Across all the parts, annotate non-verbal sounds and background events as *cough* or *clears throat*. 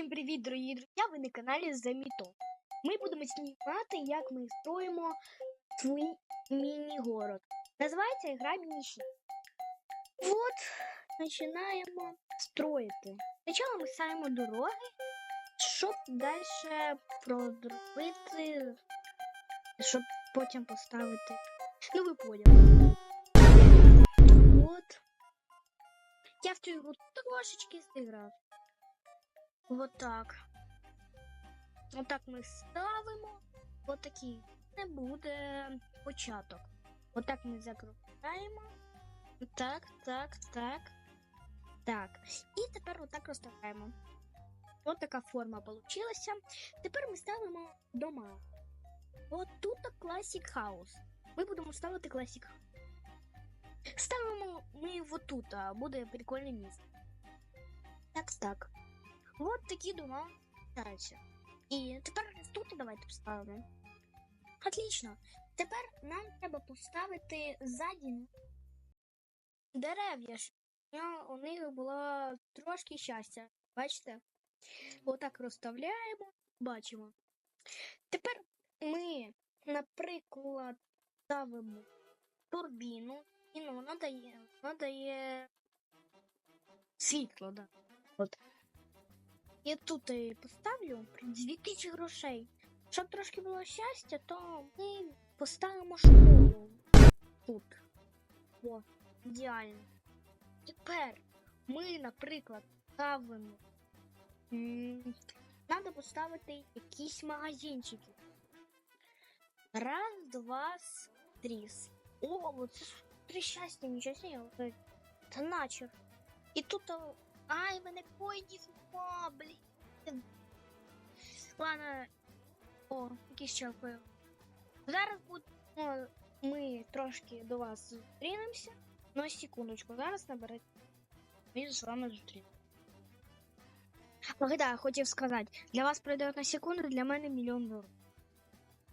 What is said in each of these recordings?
Всім привіт, дорогі друзі! Ви на каналі Заміто. Ми будемо знімати, як ми строїмо свій міні-город. Називається гра міні От, починаємо строїти. Спочатку ми ставимо дороги, щоб далі продробити, щоб потім поставити. Ви поняли. От. Я в цю ігру трошечки зіграв. Вот так. Вот так ми ставимо. Вот такий не буде початок. Вот так ми закручаємо. Так, так, так. Так. І тепер отак розставляємо. От така форма получилася. Тепер ми ставимо дома. От тут Classic House. Ми будемо ставити Classic. Ставимо ми вот тут, а буде прикольне місце. Так, так. Вот такі дома ставляться. І тепер тут давайте поставимо. Отлично. Тепер нам треба поставити ззаді дерев'я, у них було трошки щастя. Бачите? Отак розставляємо, бачимо. Тепер ми, наприклад, ставимо турбіну, і ну, вона дає, вона дає світло, да. Я тут і поставлю 2000 грошей. Щоб трошки було щастя, то ми поставимо школу тут. О, ідеально. Тепер ми, наприклад, ставимо. Надо поставити якісь магазинчики. Раз, два, три. О, це три щастя, нічого. Та наче. І тут. Ай, мене койді О, блін. Ладно. О, якийсь чекаю. Зараз буде. Ну, ми трошки до вас зустрінемося. Ну, секундочку, зараз наберете. Ми з вами зустрінемося. Ах, да, хотів сказати, для вас пройде одна секунда, для мене мільйон доларів.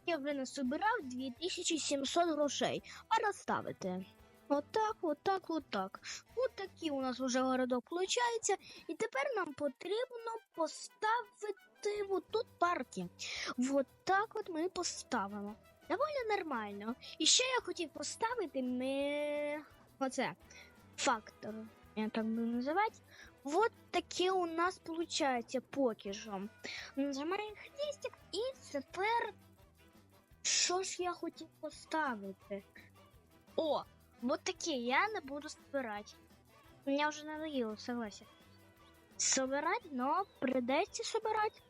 Я вже насобирав 2700 грошей, а розставити. Отак, отак, отак. От такий у нас вже городок виходить. І тепер нам потрібно поставити отут парки. Так от ми поставимо. Доволі нормально. І ще я хотів поставити не оце фактор. Я так буду називати. Вот таке у нас виходить поки що. Нажимаємо хрестик і тепер. Що ж я хотів поставити? О! Вот такие я не буду собирать. Меня уже надоело, согласен. Собирать, но придеться собирать.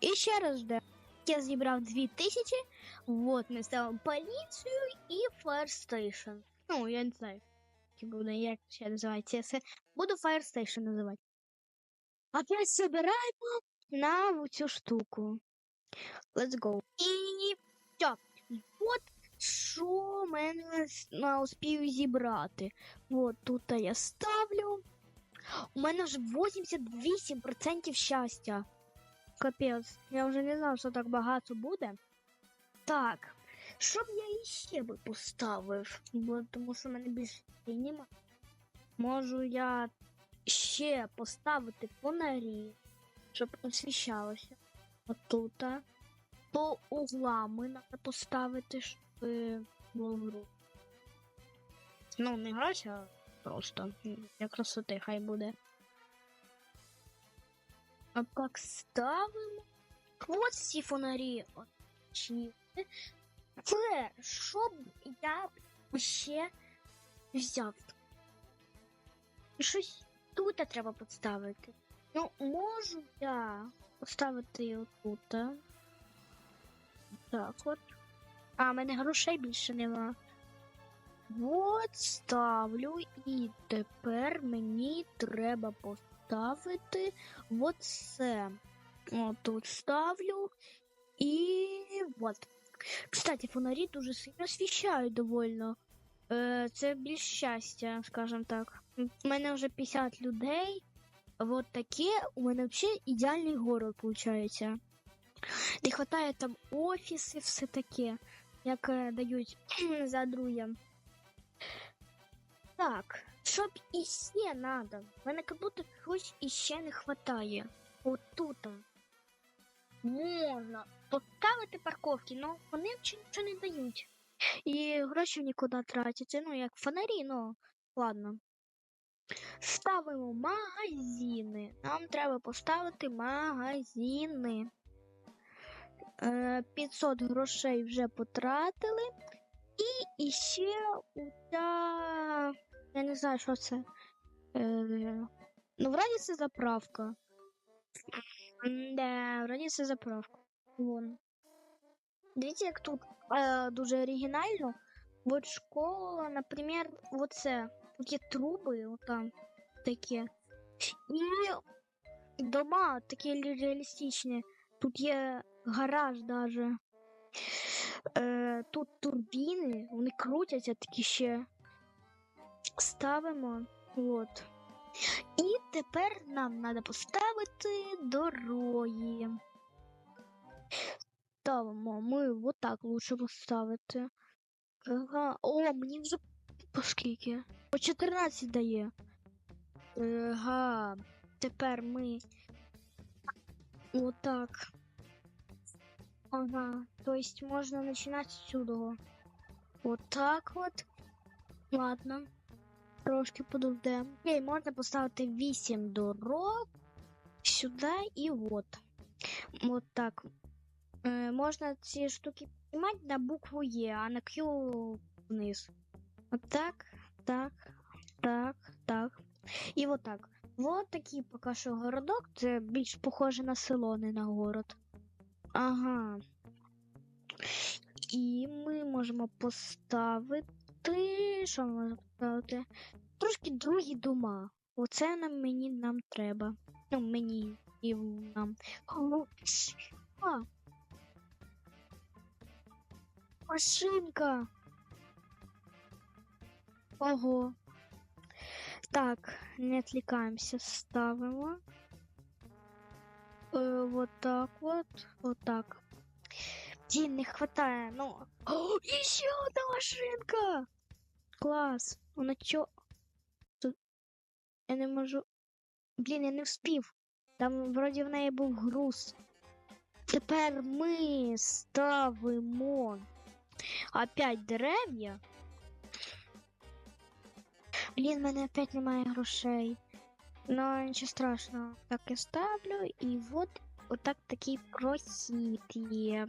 І ще раз де. Я зібрав 2000. Вот ми ставимо поліцію і Fire Station. Ну, я не знаю, як буде, як ще називається. Це буду Fire Station називати. Опять собираємо на цю штуку. Let's go. І все. Вот що мене на успію зібрати. От тут я ставлю. У мене вже 88% щастя. Капець, я вже не знав, що так багато буде. Так, що б я іще би поставив? Бо тому що в мене більше нема. Можу я ще поставити фонарі, щоб освіщалося. Отут. По углам треба поставити, щоб е, було гру. Ну, не грати, а просто для красоти хай буде. А як ставимо? Ось ці фонарі. Це, що б я ще взяв? Щось тут треба поставити. Ну, можу я поставити отут. Так от. А, в мене грошей більше нема. От ставлю, і тепер мені треба поставити от це. От тут ставлю. І от. Кстати, фонарі дуже сильно освіщають довольно. Е, це більш щастя, скажем так. У мене вже 50 людей. Вот таке у мене взагалі ідеальний город виходить. Не хватає там офіси, все таке, як е, дають *clears throat* за друзям. Так, щоб іще надо. Мене як будто чогось іще не хватає. отут можна поставити парковки, але вони нічого не дають. І гроші нікуди тратяться. Ну, як фонарі, ну ладно. Ставимо магазини. Нам треба поставити магазини. Е, 500 грошей вже потратили. І у та... Я не знаю, що це. Е, ну, вроді це заправка. Да, вроді це заправка. Вон. Дивіться, як тут е, дуже оригінально. От школа, наприклад, оце. Є труби, отам такі. І дома такі реалістичні. Тут є гараж даже. Е, тут турбіни, вони крутяться такі ще. Ставимо. От. І тепер нам треба поставити дороги. Ставимо ми отак лучше поставити. Ага. О, мені вже по скільки? По 14 дає. Ага. Тепер ми отак. Ага. То есть можна починати з сюди. Отак от. Ладно. Трошки подождемо. Окей, можна поставити 8 дорог сюди і от. От так. Е, можна ці штуки піднімати на букву Е, а на Q вниз. От так, так, так, так. І от так. Вот такий поки що городок. Це більш похоже на село, не на город. Ага. І ми можемо поставити. Що ми можемо поставити? Трошки другі дома. Оце нам мені нам треба. Ну, мені і нам. А. Машинка. Ого. Так, не отвлекаемся, ставимо. Э, вот так вот, вот так. Блин, не хватає, ну. О, *gasps* еще одна машинка! Клас. Вона чо? Тут... Я не можу. Блін, я не вспів. Там вроді в неї був груз. Тепер ми ставимо опять дерев'я. Блін, в мене опять немає грошей. Ну, нічого страшного. Так я ставлю, і от отак такий прохід є.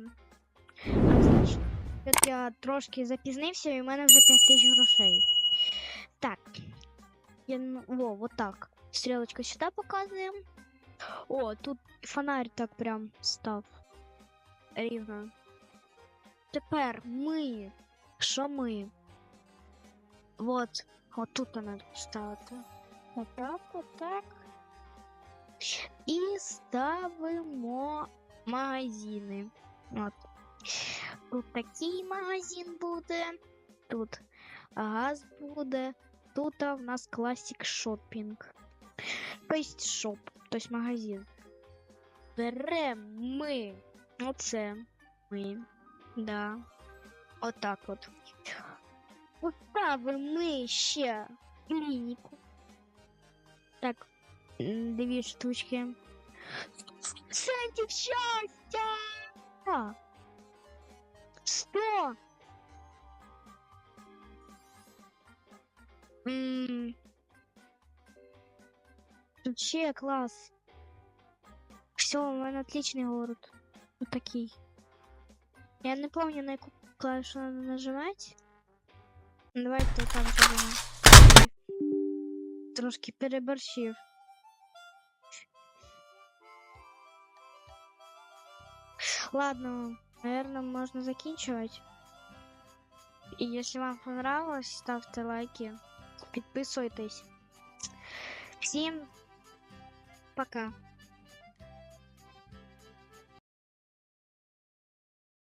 Отлично. Тут я трошки запізнився, і в мене вже 5 тисяч грошей. Так. Я, ну, о, вот так. Стрілочка сюди показуємо. О, тут фонарь так прям став. Рівно. Тепер ми. Що ми? Вот. От тут треба ставити. Отак, отак. І ставимо магазини. От. Тут такий магазин буде. Тут газ буде. Тут в нас класик шопінг. Тобто шоп, тобто магазин. Беремо ми. Оце ми. Да. Отак от. Поставимо ми ще клініку. Так, м, дві штучки. Центів щастя! А. Сто! М. Тут ще клас. Все, у мене отличный город. Вот такий. Я не помню, на яку клавішу надо нажимать. Ну, Давайте так зробимо. Трошки переборщив. Ладно, наверное, можно заканчивать. И если вам понравилось, ставьте лайки, подписывайтесь. Всем пока.